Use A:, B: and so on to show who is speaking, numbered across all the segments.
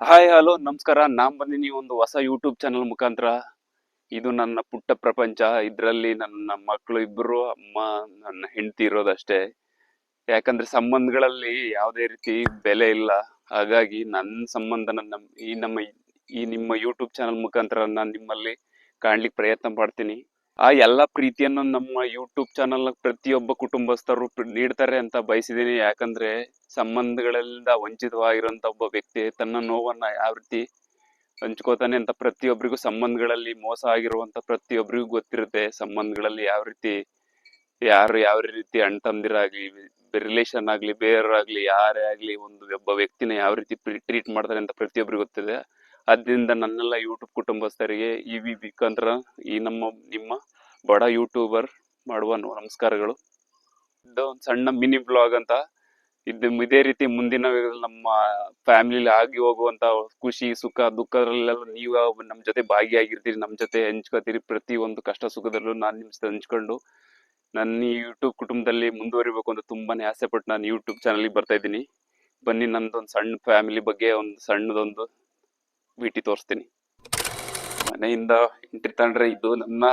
A: Hi hello ನಮಸ್ಕಾರ. ನಾನು ಬಂದಿನಿ ಒಂದು ಹೊಸ ಯೂಟ್ಯೂಬ್ ಚಾನಲ್ ಮುಖಾಂತರ. ಇದು ನನ್ನ ಪುಟ್ಟ ಪ್ರಪಂಚ. ಇದರಲ್ಲಿ ನನ್ನ ಮಕ್ಕಳು ಇಬ್ಬರು ಅಮ್ಮ, ನನ್ನ ಹೆಂಡತಿ ಇರೋದಷ್ಟೇ. ಯಾಕಂದ್ರೆ ಸಂಬಂಧಗಳಲ್ಲಿ ಯಾವುದೇ ರೀತಿ ಬೆಲೆ ಇಲ್ಲ. ಹಾಗಾಗಿ ನನ್ನ ಸಂಬಂಧ, ನನ್ನ ಈ ನಮ್ಮ ಈ ನಿಮ್ಮ ಯೂಟ್ಯೂಬ್ ಚಾನಲ್ ಮುಖಾಂತರ ನಾನು ನಿಮ್ಮಲ್ಲಿ ಕಾಣ್ಲಿಕ್ಕೆ ಪ್ರಯತ್ನ ಪಡ್ತೀನಿ. ಆ ಎಲ್ಲ ಪ್ರೀತಿಯನ್ನು ನಮ್ಮ ಯೂಟ್ಯೂಬ್ ಚಾನಲ್ ಪ್ರತಿಯೊಬ್ಬ ಕುಟುಂಬಸ್ಥರು ನೀಡ್ತಾರೆ ಅಂತ ಬಯಸಿದ್ದೀನಿ ಯಾಕಂದ್ರೆ ಸಂಬಂಧಗಳಿಂದ ವಂಚಿತವಾಗಿರುವಂತ ಒಬ್ಬ ವ್ಯಕ್ತಿ, ತನ್ನ ನೋವನ್ನ ಯಾವ ರೀತಿ ಹಂಚ್ಕೋತಾನೆ ಅಂತ ಪ್ರತಿಯೊಬ್ಬರಿಗೂ ಸಂಬಂಧಗಳಲ್ಲಿ ಮೋಸ ಆಗಿರುವಂತ ಪ್ರತಿಯೊಬ್ಬರಿಗೂ ಗೊತ್ತಿರುತ್ತೆ. ಸಂಬಂಧಗಳಲ್ಲಿ ಯಾವ ರೀತಿ ಯಾರು ಯಾವ ರೀತಿ ಅಣ್ಣ ತಂದಿರಾಗ್ಲಿ ರಿಲೇಷನ್ ಆಗ್ಲಿ, ಬೇರೆಯವರಾಗ್ಲಿ, ಯಾರೇ ಆಗ್ಲಿ, ಒಂದು ಒಬ್ಬ ವ್ಯಕ್ತಿನ ಯಾವ ರೀತಿ ಟ್ರೀಟ್ ಮಾಡ್ತಾರೆ ಅಂತ ಪ್ರತಿಯೊಬ್ಬರಿಗೂ ಗೊತ್ತಿದೆ. ಅದರಿಂದ ನನ್ನೆಲ್ಲ ಯೂಟ್ಯೂಬ್ ಕುಟುಂಬಸ್ಥರಿಗೆ ಈ ವಿ ಬಿಕಂದ್ರ ಈ ನಮ್ಮ, ನಿಮ್ಮ ಬಡ ಯೂಟ್ಯೂಬರ್ ಮಾಡುವ ನಮಸ್ಕಾರಗಳು. ಒಂದು ಸಣ್ಣ ಮಿನಿ ಬ್ಲಾಗ್ ಅಂತ. ಇದು ಇದೇ ರೀತಿ ಮುಂದಿನ ನಮ್ಮ ಫ್ಯಾಮಿಲಿ ಆಗಿ ಹೋಗುವಂತ ಖುಷಿ, ಸುಖ, ದುಃಖದಲ್ಲೆಲ್ಲ ನೀವು ನಮ್ಮ ಜೊತೆ ಭಾಗಿಯಾಗಿರ್ತೀರಿ ನಮ್ಮ ಜೊತೆ ಹಂಚ್ಕೋತೀರಿ ಪ್ರತಿ ಒಂದು ಕಷ್ಟ, ಸುಖದಲ್ಲೂ ನಾನು ನಿಮ್ಮ ಹಂಚ್ಕೊಂಡು ನನ್ನ ಈ ಯೂಟ್ಯೂಬ್ ಕುಟುಂಬದಲ್ಲಿ ಮುಂದುವರಿಬೇಕು ಅಂತ ತುಂಬಾನೇ ಆಸೆ ಪಟ್ಟು ನಾನು ಯೂಟ್ಯೂಬ್ ಚಾನಲ್ಗೆ ಬರ್ತಾ ಇದ್ದೀನಿ. ಬನ್ನಿ ನಂದೊಂದು ಸಣ್ಣ ಫ್ಯಾಮಿಲಿ ಬಗ್ಗೆ, ಒಂದು ಸಣ್ಣದೊಂದು ವಿಟಿ ತೋರಿಸ್ತೀನಿ. ಮನೆಯಿಂದ ಎಂಟ್ರಿ ತಂಡ್ರೆ ಇದು ನನ್ನ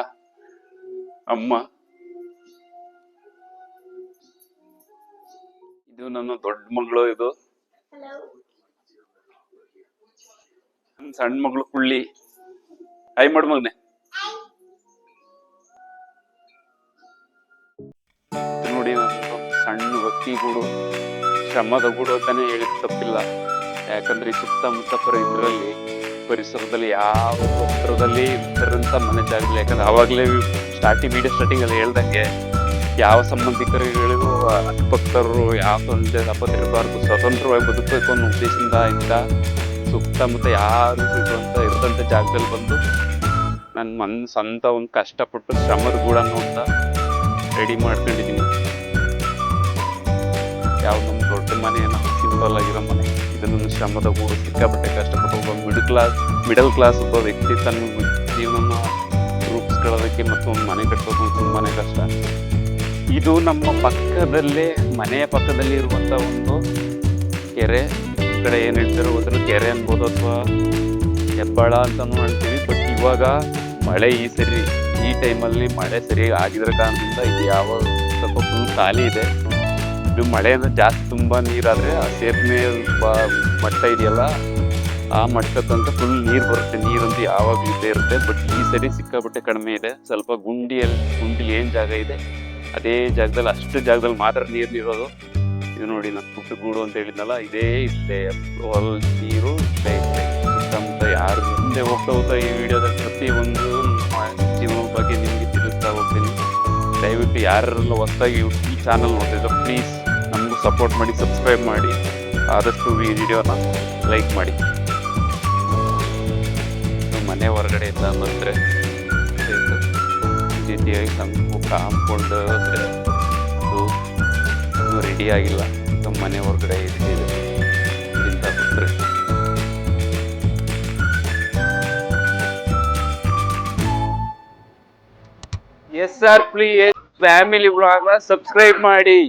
A: ಅಮ್ಮ. ಇದು ನನ್ನ ದೊಡ್ಡ ಮಗಳು ಇದು. ನನ್ನ ಸಣ್ಣ ಮಗಳು ಕುಳ್ಳಿ. ಐ ಮಾಡ್ ಮಗನೆ. ನೋಡಿ ಸಣ್ಣ ವ್ಯಕ್ತಿ ಗೂಡು ಶ್ರಮದ ಗೂಡು ಅಂತಾನೆ ಹೇಳಿದ್ ತಪ್ಪಿಲ್ಲ. ಯಾಕಂದ್ರೆ ಸುತ್ತಮುತ್ತ ಪರಿಸರದಲ್ಲಿ ಪರಿಸರದಲ್ಲಿ ಯಾವ ಹತ್ರದಲ್ಲಿ ಇರ್ತಾರಂತ ಮನೆ ಜಾಗಲಿ ಯಾಕಂದ್ರೆ ಅವಾಗಲೇ ಸ್ಟಾರ್ಟಿಂಗ್ ವಿಡಿಯೋ ಸ್ಟಾರ್ಟಿಂಗ್ ಅಲ್ಲಿ ಹೇಳ್ದಂಗೆ ಯಾವ ಸಂಬಂಧಿಕರುಗಳಿಗೂ ಅಕ್ಕಪಕ್ಕರು ಯಾವ ತೊಂದರೆ ಅಪತಿರಬಾರ್ದು ಸ್ವತಂತ್ರವಾಗಿ ಬದುಕಬೇಕು ಅನ್ನೋ ಉದ್ದೇಶದಿಂದ ಇಂದ ಸುತ್ತಮುತ್ತ ಯಾರು ಇರುವಂತ ಇರದಂತ ಜಾಗದಲ್ಲಿ ಬಂದು ನನ್ನ ಮನ್ ಅಂತ ಒಂದು ಕಷ್ಟಪಟ್ಟು ಶ್ರಮದ ಗೂಡನ್ನು ಅಂತ ರೆಡಿ ಮಾಡ್ಕೊಂಡಿದ್ದೀನಿ. ಯಾವ ನಮ್ಮ ದೊಡ್ಡ ಮನೆ ನಮ್ಮ ಸಿಂಪಲ್ ಆಗಿರೋ ಮನೆ. ಇದನ್ನು ಶ್ರಮದ ಸಿಕ್ಕಾಪಟ್ಟೆ ಕಷ್ಟಪಟ್ಟು ಒಬ್ಬ ಮಿಡಲ್ ಕ್ಲಾಸ್ ಮಿಡಲ್ ಕ್ಲಾಸ್ ಒಬ್ಬ ವ್ಯಕ್ತಿ ತನ್ನ ಜೀವನ ರೂಪಿಸ್ಕೊಳ್ಳೋದಕ್ಕೆ ಮತ್ತು ಒಂದು ಮನೆ ಕಟ್ಟೋದು ತುಂಬಾ ಕಷ್ಟ. ಇದು ನಮ್ಮ ಪಕ್ಕದಲ್ಲೇ, ಮನೆಯ ಪಕ್ಕದಲ್ಲಿ ಇರುವಂತ ಒಂದು ಕೆರೆ. ಕಡೆ ಏನು ಹೇಳ್ತಾರೋ ಹೋದ್ರೆ ಕೆರೆ ಅನ್ಬೋದು ಅಥವಾ ಹೆಬ್ಬಾಳ ಅಂತಾನು ಹೇಳ್ತೀವಿ. ಬಟ್ ಇವಾಗ ಮಳೆ ಈ ಸರಿ, ಈ ಟೈಮಲ್ಲಿ ಮಳೆ ಸರಿಯಾಗಿ ಆಗಿದ್ರ ಕಾರಣದಿಂದ ಇದು ಯಾವ ಸ್ವಲ್ಪ ಫುಲ್ ಖಾಲಿ ಇದೆ. ಇದು ಮಳೆಯಿಂದ ಜಾಸ್ತಿ ತುಂಬ ನೀರಾದರೆ ಆ ಸೇತುವೆ ಮಟ್ಟ ಇದೆಯಲ್ಲ, ಆ ಮಟ್ಟ ತನಕ ಫುಲ್ ನೀರು ಬರುತ್ತೆ. ನೀರಂತೂ ಯಾವಾಗಲೂ ಇದ್ದೇ ಇರುತ್ತೆ. ಬಟ್ ಈ ಸರಿ ಸಿಕ್ಕಾಪಟ್ಟೆ ಕಡಿಮೆ ಇದೆ. ಸ್ವಲ್ಪ ಗುಂಡಿಯಲ್ಲಿ ಗುಂಡಿ ಏನು ಜಾಗ ಇದೆ, ಅದೇ ಜಾಗದಲ್ಲಿ, ಅಷ್ಟು ಜಾಗದಲ್ಲಿ ಮಾತ್ರ ನೀರು ಇರೋದು ಇದು ನೋಡಿ ನಾನು ಪುಟ್ಟ ಗೂಡು ಅಂತ ಹೇಳಿದ್ನಲ್ಲ, ಇದೇ ಇಲ್ಲೇ ಹೊಲ ನೀರು ಇಲ್ಲೇ ಇದೆ ಸುತ್ತಮುತ್ತ ಯಾರು ಮುಂದೆ ಹೋಗ್ತಾ ಹೋಗ್ತಾ ಈ ವಿಡಿಯೋದಲ್ಲಿ ಪ್ರತಿ ಒಂದು ಜೀವ ಬಗ್ಗೆ ನಿಮಗೆ ತಿಳಿಸ್ತಾ ಹೋಗ್ತೀನಿ. ದಯವಿಟ್ಟು ಯಾರೆಲ್ಲ ಹೊಸ್ತಾಗಿ ಈ ಚಾನಲ್ ನೋಡ್ತಿದ್ರು ಪ್ಲೀಸ್ ಸಪೋರ್ಟ್ ಮಾಡಿ ಸಬ್ಸ್ಕ್ರೈಬ್ ಮಾಡಿ, ಆದಷ್ಟು ಈ ವಿಡಿಯೋನ ಲೈಕ್ ಮಾಡಿ. ಮನೆ ಹೊರಗಡೆ ಬಂದರೆ ಅಂದರೆ ರೀತಿಯಾಗಿ ನಮ್ಮ ಕಾಂಪೌಂಡ್ ಅಂದರೆ ರೆಡಿ ಆಗಿಲ್ಲ. ನಮ್ಮ ಮನೆ ಹೊರಗಡೆ ಬಂದರೆ. ಎಸ್ ಆರ್ ಪ್ಲೀಸ್ ಫ್ಯಾಮಿಲಿ ಬ್ಲಾಗ್ನ ಸಬ್ಸ್ಕ್ರೈಬ್ ಮಾಡಿ.